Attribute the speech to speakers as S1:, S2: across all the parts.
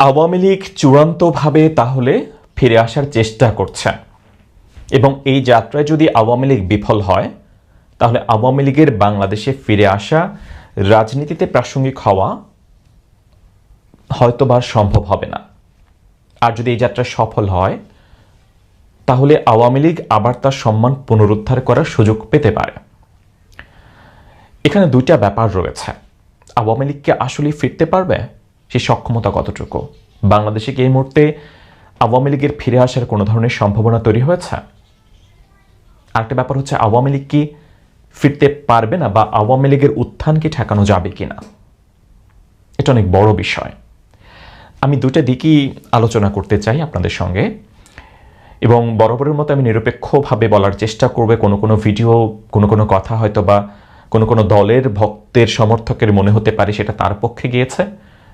S1: আওয়ামী লীগ চূড়ান্তভাবে তাহলে ফিরে আসার চেষ্টা করছে। এবং এই যাত্রায় যদি আওয়ামী লীগ বিফল হয়, তাহলে আওয়ামী লীগের বাংলাদেশে ফিরে আসা রাজনীতিতে প্রাসঙ্গিক হওয়া হয়তোবা সম্ভব হবে না। আর যদি এই যাত্রা সফল হয়, তাহলে আওয়ামী লীগ আবার তার সম্মান পুনরুদ্ধার করার সুযোগ পেতে পারে। এখানে দুইটা ব্যাপার রয়েছে। আওয়ামী লীগকে আসলে ফিরতে পারবে? সেই সক্ষমতা কতটুকু? বাংলাদেশে কি এই মুহূর্তে আওয়ামী লীগের ফিরে আসার কোনো ধরনের সম্ভাবনা তৈরি হয়েছে? আরেকটা ব্যাপার হচ্ছে, আওয়ামী লীগ কি ফিরতে পারবে না বা আওয়ামী লীগের উত্থানকে ঠেকানো যাবে কি না এটা অনেক বড় বিষয়। আমি দুটা দিকই আলোচনা করতে চাই আপনাদের সঙ্গে এবং বরাবরের মতো আমি নিরপেক্ষভাবে বলার চেষ্টা করবে। কোনো কোনো ভিডিও, কোনো কোনো কথা হয়তো বা কোনো কোনো দলের ভক্তের, সমর্থকের মনে হতে পারে সেটা তার পক্ষে গিয়েছে।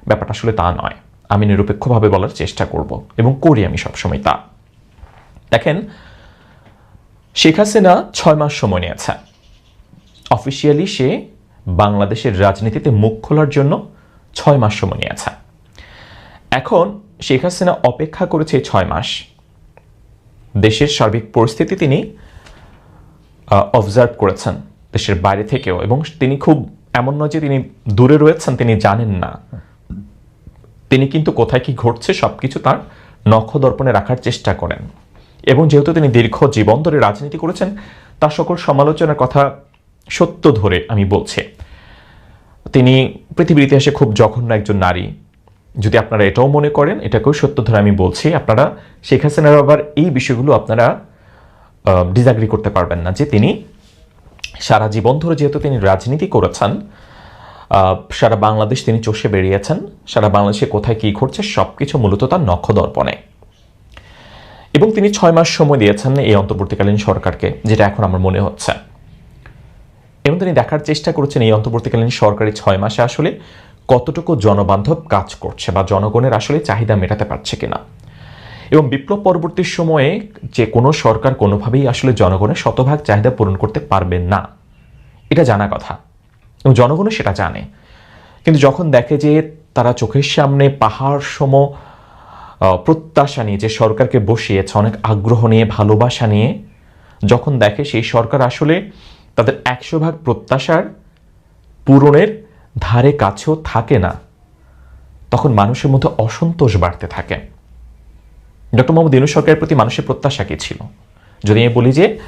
S1: ব্যাপারটা আসলে তা নয়। আমি নিরপেক্ষভাবে বলার চেষ্টা করব এবং করি আমি সবসময় তা। দেখেন, শেখ হাসিনা ছয় মাস সময় নিয়েছে। অফিসিয়ালি সে বাংলাদেশের রাজনীতিতে মুখ খোলার জন্য ছয় মাস সময় নিয়েছে। এখন শেখ হাসিনা অপেক্ষা করেছে ছয় মাস। দেশের সার্বিক পরিস্থিতি তিনি অবজার্ভ করেছেন দেশের বাইরে থেকেও এবং তিনি খুব এমন নয় যে তিনি দূরে রয়েছেন, তিনি জানেন না। তিনি কিন্তু কোথায় কি ঘটছে সব কিছু তার নখ দর্পণে রাখার চেষ্টা করেন। এবং যেহেতু তিনি দীর্ঘ জীবন ধরে রাজনীতি করেছেন তার সকল সমালোচনার কথা সত্য ধরে আমি বলছি। তিনি পৃথিবীর ইতিহাসে খুব জঘন্য একজন নারী। যদি আপনারা এটাও মনে করেন, এটাকেও সত্য ধরে আমি বলছি, আপনারা শেখ হাসিনার আবার এই বিষয়গুলো আপনারা ডিজাগ্রি করতে পারবেন না যে তিনি সারা জীবন ধরে যেহেতু তিনি রাজনীতি করেছেন সারা বাংলাদেশ তিনি চষে বেরিয়েছেন। সারা বাংলাদেশে কোথায় কী ঘটছে সব কিছু মূলত তার নক্ষদর্পণে এবং তিনি ছয় মাস সময় দিয়েছেন এই অন্তর্বর্তীকালীন সরকারকে, যেটা এখন আমার মনে হচ্ছে। এবং তিনি দেখার চেষ্টা করেছেন এই অন্তর্বর্তীকালীন সরকারি ছয় মাসে আসলে কতটুকু জনবান্ধব কাজ করছে বা জনগণের আসলে চাহিদা মেটাতে পারছে কিনা। এবং বিপ্লব পরবর্তী সময়ে যে কোনো সরকার কোনোভাবেই আসলে জনগণের শতভাগ চাহিদা পূরণ করতে পারবে না। এটা জানা কথা। এবং জনগণও সেটা জানে। কিন্তু যখন দেখে যে তারা চোখের সামনে পাহাড় সম প্রত্যাশা নিয়ে যে সরকারকে বসিয়েছে, অনেক আগ্রহ নিয়ে, ভালোবাসা নিয়ে, যখন দেখে সেই সরকার আসলে তাদের একশো ভাগ প্রত্যাশার পূরণের ধারে কাছেও থাকে না, তখন মানুষের মধ্যে অসন্তোষ বাড়তে থাকে। ডক্টর মোহাম্মদ ইউনুস সরকারের প্রতি মানুষের প্রত্যাশা কি ছিল? যদি আমি বলি যে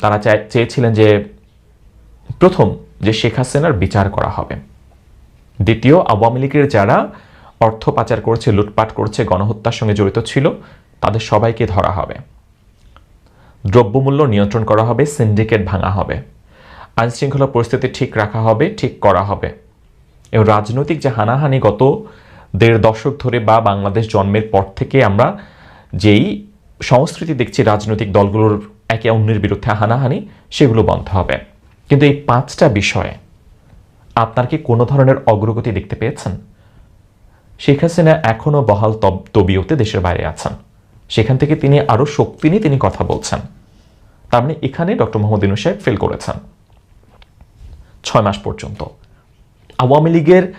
S1: তারা চায়- চেয়েছিলেন যে প্রথম যে শেখ হাসিনার বিচার করা হবে। দ্বিতীয়, আওয়ামী লীগের যারা অর্থ পাচার করেছে, লুটপাট করেছে, গণহত্যার সঙ্গে জড়িত ছিল, তাদের সবাইকে ধরা হবে। দ্রব্যমূল্য নিয়ন্ত্রণ করা হবে, সিন্ডিকেট ভাঙা হবে। আইনশৃঙ্খলা পরিস্থিতি ঠিক রাখা হবে, ঠিক করা হবে। এবং রাজনৈতিক যে হানাহানি গত দেড় দশক ধরে বা বাংলাদেশ জন্মের পর থেকে আমরা যেই সংস্কৃতি দেখছি, রাজনৈতিক দলগুলোর একে অন্যের বিরুদ্ধে হানাহানি, সেগুলো বন্ধ হবে। কিন্তু এই পাঁচটা বিষয়ে আপনার কি কোনো ধরনের অগ্রগতি দেখতে পেয়েছেন? শেখ হাসিনা এখনও বহাল তব- তবিয়তে দেশের বাইরে আছেন। সেখান থেকে তিনি আরও শক্তি নিয়ে তিনি কথা বলছেন। তার মানে এখানে ডক্টর মোহাম্মদ ইনু সাহেব ফেল করেছেন। ছয় মাস পর্যন্ত। আওয়ামী লীগের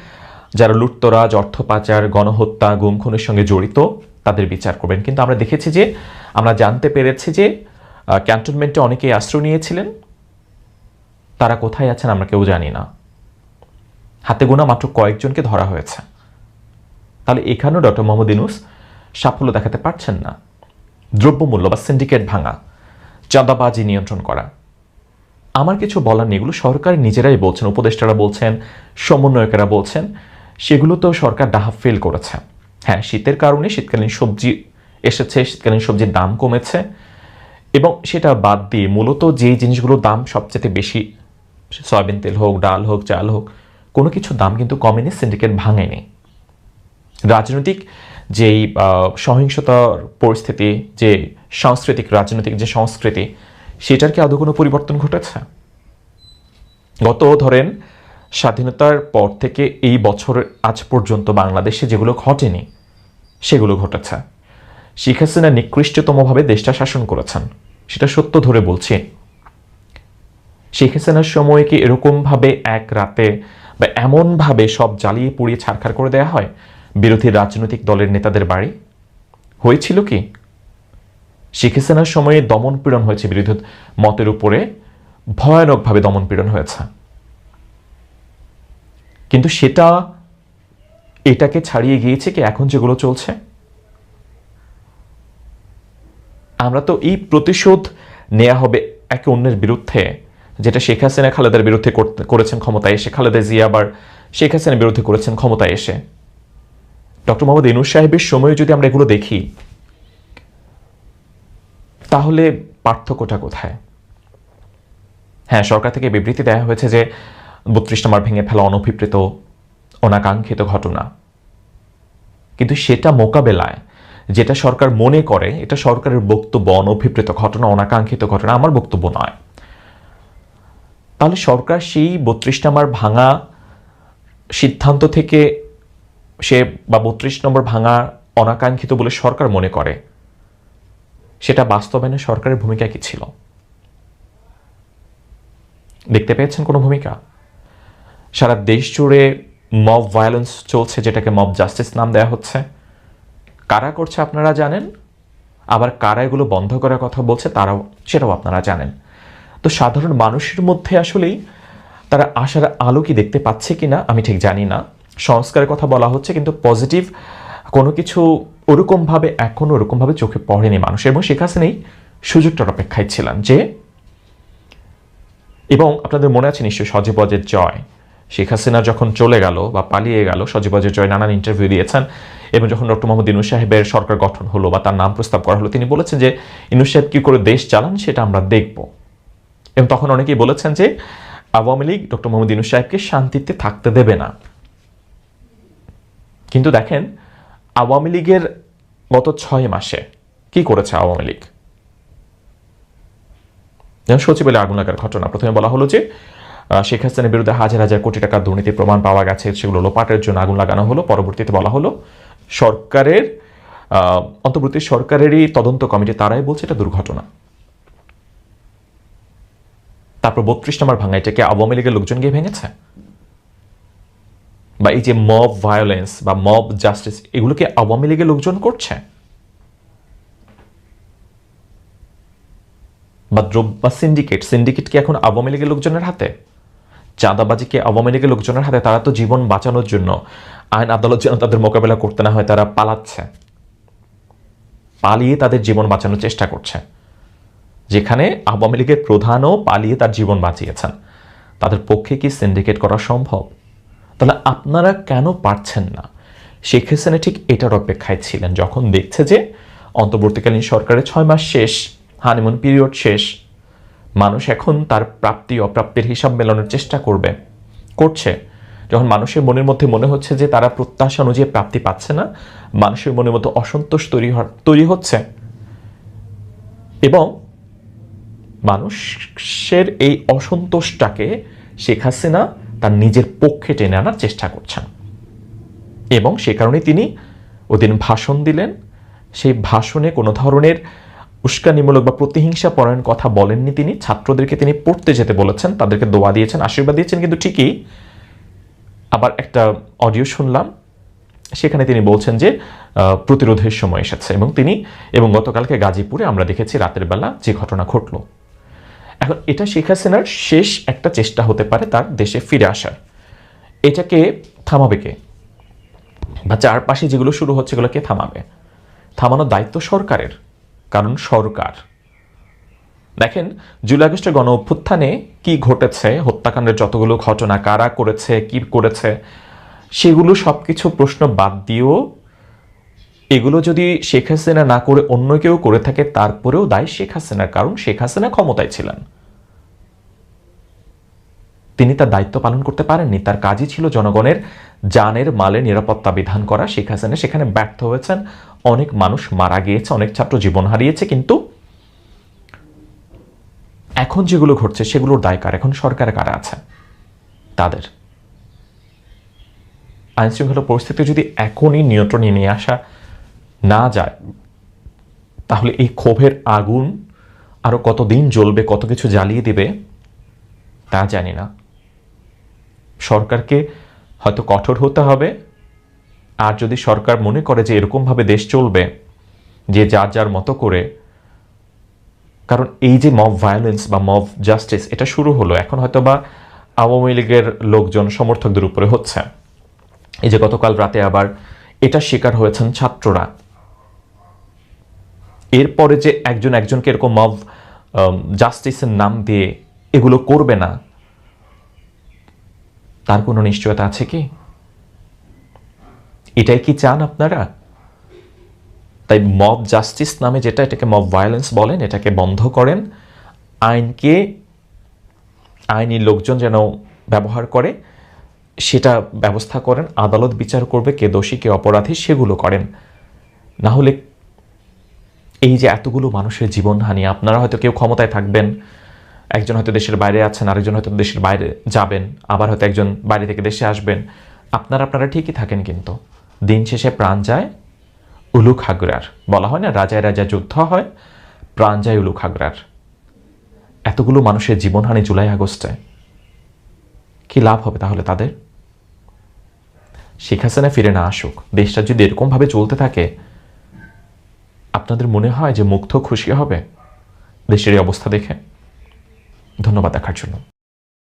S1: যারা লুটতরাজ অর্থ পাচার গণহত্যা গুম খুনের সঙ্গে জড়িত, তাদের বিচার করবেন। কিন্তু আমরা দেখেছি যে, আমরা জানতে পেরেছি যে ক্যান্টনমেন্টে অনেকেই আশ্রয় নিয়েছিলেন। তারা কোথায় আছেন আমরা কেউ জানি না। হাতে গোনা মাত্র কয়েকজনকে ধরা হয়েছে। তাহলে এখানেও ডক্টর মোহাম্মদ ইনুস সাফল্য দেখাতে পারছেন না। দ্রব্যমূল্য বা সিন্ডিকেট ভাঙা, চাঁদাবাজি নিয়ন্ত্রণ করা। আমার কিছু বলার নেই, এগুলো সরকার নিজেরাই বলছেন, উপদেষ্টারা বলছেন, সমন্বয়কেরা বলছেন, সেগুলো তো সরকার ডাহা ফেল করেছে। হ্যাঁ শীতের কারণে শীতকালীন সবজি এসেছে, শীতকালীন সবজির দাম কমেছে, এবং সেটা বাদ দিয়ে মূলত যে জিনিসগুলোর দাম সবচেয়ে বেশি সয়াবিন তেল হোক, ডাল হোক, চাল হোক, কোনো কিছু দাম কিন্তু কমেনি সিন্ডিকেট ভাঙেনি। রাজনৈতিক যেই সহিংসতার পরিস্থিতি, যে সাংস্কৃতিক, রাজনৈতিক যে সংস্কৃতি, সেটার কি আদৌ কোনো পরিবর্তন ঘটেছে? গত ধরেন, স্বাধীনতার পর থেকে এই বছর আজ পর্যন্ত বাংলাদেশে যেগুলো ঘটেনি, সেগুলো ঘটেছে। শেখ হাসিনা নিকৃষ্টতমভাবে দেশটা শাসন করেছেন, সেটা সত্য ধরে বলছি। শেখ হাসিনার সময়কে এরকমভাবে এক রাতে বা এমনভাবে সব জ্বালিয়ে পুড়িয়ে ছারখার করে দেওয়া হয়? বিরোধী রাজনৈতিক দলের নেতাদের বাড়ি? হয়েছিল কি? শেখ হাসিনার সময়ে দমন পীড়ন হয়েছে বিরোধী মতের উপরে, ভয়ানকভাবে দমন পীড়ন হয়েছে। কিন্তু সেটা এটাকে ছাড়িয়ে গিয়েছে কি এখন যেগুলো চলছে? আমরা তো এই প্রতিশোধ নেওয়া হবে একে অন্যের বিরুদ্ধে। যেটা শেখ হাসিনা খালেদার বিরুদ্ধে করেছেন ক্ষমতায় এসে। খালেদা জিয়া আবার শেখ হাসিনার বিরুদ্ধে করেছেন ক্ষমতায় এসে। ডক্টর মোহাম্মদ ইনুস সাহেবের সময়ে যদি আমরা এগুলো দেখি, তাহলে পার্থক্যটা কোথায়? হ্যাঁ সরকার থেকে বিবৃতি দেওয়া হয়েছে যে বত্রিশ নম্বর ভেঙে ফেলা অনভিপ্রেত, অনাকাঙ্ক্ষিত ঘটনা। কিন্তু সেটা মোকাবেলায় যেটা সরকার মনে করে, এটা সরকারের বক্তব্য, অনভিপ্রেত ঘটনা, অনাকাঙ্ক্ষিত ঘটনা, আমার বক্তব্য নয়। তাহলে সরকার সেই বত্রিশ নম্বর ভাঙা সিদ্ধান্ত থেকে সে বা বত্রিশ নম্বর ভাঙা অনাকাঙ্ক্ষিত বলে সরকার মনে করে। সেটা বাস্তবায়নে সরকারের ভূমিকা কি ছিল? দেখতে পেয়েছেন কোনো ভূমিকা? সারা দেশ জুড়ে মব ভায়োলেন্স চলছে, যেটাকে মব জাস্টিস নাম দেওয়া হচ্ছে। কারা করছে আপনারা জানেন? আবার কারা এগুলো বন্ধ করার কথা বলছে, তারাও, সেটাও আপনারা জানেন। তো সাধারণ মানুষের মধ্যে আসলেই তারা আশার আলো কি দেখতে পাচ্ছে কিনা, আমি ঠিক জানি না। সংস্কারের কথা বলা হচ্ছে, কিন্তু পজিটিভ কোনো কিছু ওরকমভাবে এখনও ওরকমভাবে চোখে পড়েনি মানুষের। এবং শেখ হাসিনাই সুযোগটার অপেক্ষায় ছিলাম যে, এবং আপনাদের মনে আছে নিশ্চয়ই সজীব অজের জয়। শেখ হাসিনা যখন চলে গেল বা পালিয়ে গেল, সজীব অজের জয় নানান ইন্টারভিউ দিয়েছেন, এবং যখন ডক্টর মোহাম্মদ ইনুস সাহেবের সরকার গঠন হলো বা তার নাম প্রস্তাব করা হলো, তিনি বলেছেন যে, ইনুস সাহেব কী করে দেশ চালান সেটা আমরা দেখব। এবং তখন অনেকেই বলেছেন যে আওয়ামী লীগ ডক্টর মোহাম্মদ ইনুস সাহেবকে শান্তিতে থাকতে দেবে না। কিন্তু দেখেন, আওয়ামী লীগের গত ছয় মাসে কি করেছে আওয়ামী লীগ? যেমন সচিবালয়ে আগুন লাগার ঘটনা। প্রথমে বলা হলো যে শেখ হাসিনার বিরুদ্ধে হাজার হাজার কোটি টাকার দুর্নীতির প্রমাণ পাওয়া গেছে, সেগুলো লোপাটের জন্য আগুন লাগানো হলো। পরবর্তীতে বলা হলো, সরকারের অন্তর্বর্তী সরকারেরই তদন্ত কমিটি, তারাই বলছে এটা দুর্ঘটনা। তারপর বত্রিশ নম্বর ভাঙা, এটাকে আওয়ামী লীগের লোকজন গিয়ে ভেঙেছে? বা এই যে মব ভায়োলেন্স বা মব জাস্টিস এগুলোকে আওয়ামী লীগের লোকজন করছে? বা দ্রব্য, বা সিন্ডিকেট সিন্ডিকেট কি এখন আওয়ামী লীগের লোকজনের হাতে? চাঁদাবাজি কি আওয়ামী লীগের লোকজনের হাতে? তারা তো জীবন বাঁচানোর জন্য আইন আদালত যেন তাদের মোকাবেলা করতে না হয়, তারা পালাচ্ছে। পালিয়ে তাদের জীবন বাঁচানোর চেষ্টা করছে। যেখানে আওয়ামী লীগের প্রধানও পালিয়ে তার জীবন বাঁচিয়েছেন। তাদের পক্ষে কি সিন্ডিকেট করা সম্ভব? তাহলে আপনারা কেন পারছেন না? শেখ হাসিনা ঠিক এটার অপেক্ষায় ছিলেন যখন দেখছে যে অন্তর্বর্তীকালীন সরকারের ছয় মাস শেষ হানিমুন পিরিয়ড শেষ। মানুষ এখন তার প্রাপ্তি, অপ্রাপ্তির হিসাব মেলানোর চেষ্টা করবে, করছে। যখন মানুষের মনের মধ্যে মনে হচ্ছে যে তারা প্রত্যাশা অনুযায়ী প্রাপ্তি পাচ্ছে না, মানুষের মনের মধ্যে অসন্তোষ তৈরি তৈরি হচ্ছে। এবং মানুষের এই অসন্তোষটাকে শেখ হাসিনা তার নিজের পক্ষে টেনে আনার চেষ্টা করছেন। এবং সে কারণে তিনি ওদিন ভাষণ দিলেন। সেই ভাষণে কোনো ধরনের উস্কানিমূলক বা প্রতিহিংসা পরায়ণ কথা বলেননি তিনি। ছাত্রদেরকে তিনি পড়তে যেতে বলেছেন, তাদেরকে দোয়া দিয়েছেন, আশীর্বাদ দিয়েছেন, কিন্তু ঠিকই আবার একটা অডিও শুনলাম, সেখানে তিনি বলছেন যে প্রতিরোধের সময় এসেছে। এবং তিনি, এবং গতকালকে গাজীপুরে আমরা দেখেছি রাতের বেলা যে ঘটনা ঘটলো। এখন এটা শেখ হাসিনার শেষ একটা চেষ্টা হতে পারে তার দেশে ফিরে আসার। এটাকে থামাবে কে? বা চারপাশে যেগুলো শুরু হচ্ছে এগুলোকে থামাবে? থামানোর দায়িত্ব সরকারের, কারণ সরকার। দেখেন, জুলাই আগস্টের গণ অভ্যুত্থানে কি ঘটেছে, হত্যাকাণ্ডের যতগুলো ঘটনা, কারা করেছে, কি করেছে, সেগুলো সব কিছু প্রশ্ন বাদ দিয়েও এগুলো যদি শেখ হাসিনা না করে অন্য কেউ করে থাকে, তারপরেও দায় শেখ হাসিনার, কারণ শেখ হাসিনা ক্ষমতায় ছিলেন। তিনি তার দায়িত্ব পালন করতে পারেননি। তার কাজই ছিল জনগণের জানের মালের নিরাপত্তা বিধান করা। শেখ হাসিনা সেখানে ব্যর্থ হয়েছেন। অনেক মানুষ মারা গিয়েছে, অনেক ছাত্র জীবন হারিয়েছে, কিন্তু এখন যেগুলো ঘটছে সেগুলোর দায় কার? এখন সরকার কারা আছে? তাদের। আইনশৃঙ্খলা পরিস্থিতি যদি এখনই নিয়ন্ত্রণে নিয়ে আসা না যায়, তাহলে এই ক্ষোভের আগুন আরও কতদিন জ্বলবে, কত কিছু জ্বালিয়ে দেবে, তা জানি না। সরকারকে হয়তো কঠোর হতে হবে। আর যদি সরকার মনে করে যে এরকমভাবে দেশ চলবে, যে যার যার মতো করে, কারণ এই যে মব ভায়োলেন্স বা মব জাস্টিস এটা শুরু হলো, এখন হয়তো বা আওয়ামী লীগের লোকজন সমর্থকদের উপরে হচ্ছে। এই যে গতকাল রাতে আবার এটা শিকার হয়েছেন ছাত্ররা। এরপরে যে একজন একজনকে এরকম মব জাস্টিসের নাম দিয়ে এগুলো করবে না, তার কোনো নিশ্চয়তা আছে কি? এটাই কি চান আপনারা? তাই মব জাস্টিস নামে যেটা এটাকে মব ভায়োলেন্স বলেন, এটাকে বন্ধ করেন। আইনকে, আইনি লোকজন যেন ব্যবহার করে, সেটা ব্যবস্থা করেন, আদালত বিচার করবে, কে দোষী, কে অপরাধী, সেগুলো করেন। না হলে এই যে এতগুলো মানুষের জীবনহানি, আপনারা হয়তো কেউ ক্ষমতায় থাকবেন, একজন হয়তো দেশের বাইরে আছেন, আরেকজন হয়তো দেশের বাইরে যাবেন, আবার হয়তো একজন বাইরে থেকে দেশে আসবেন। আপনারা আপনারা ঠিকই থাকেন কিন্তু। দিন শেষে প্রাণ যায় উলুক হাগরার বলা হয় না, রাজায় রাজা যুদ্ধ হয়, প্রাণ যায় উলুক হাগরার এতগুলো মানুষের জীবনহানি জুলাই আগস্টে। কি লাভ হবে তাহলে তাদের? শেখ হাসিনা ফিরে না আসুক। দেশটা যদি এরকমভাবে চলতে থাকে আপনাদের মনে হয় যে মুগ্ধ খুশি হবে? দেশের এই অবস্থা দেখে। ধন্যবাদ দেখার জন্য।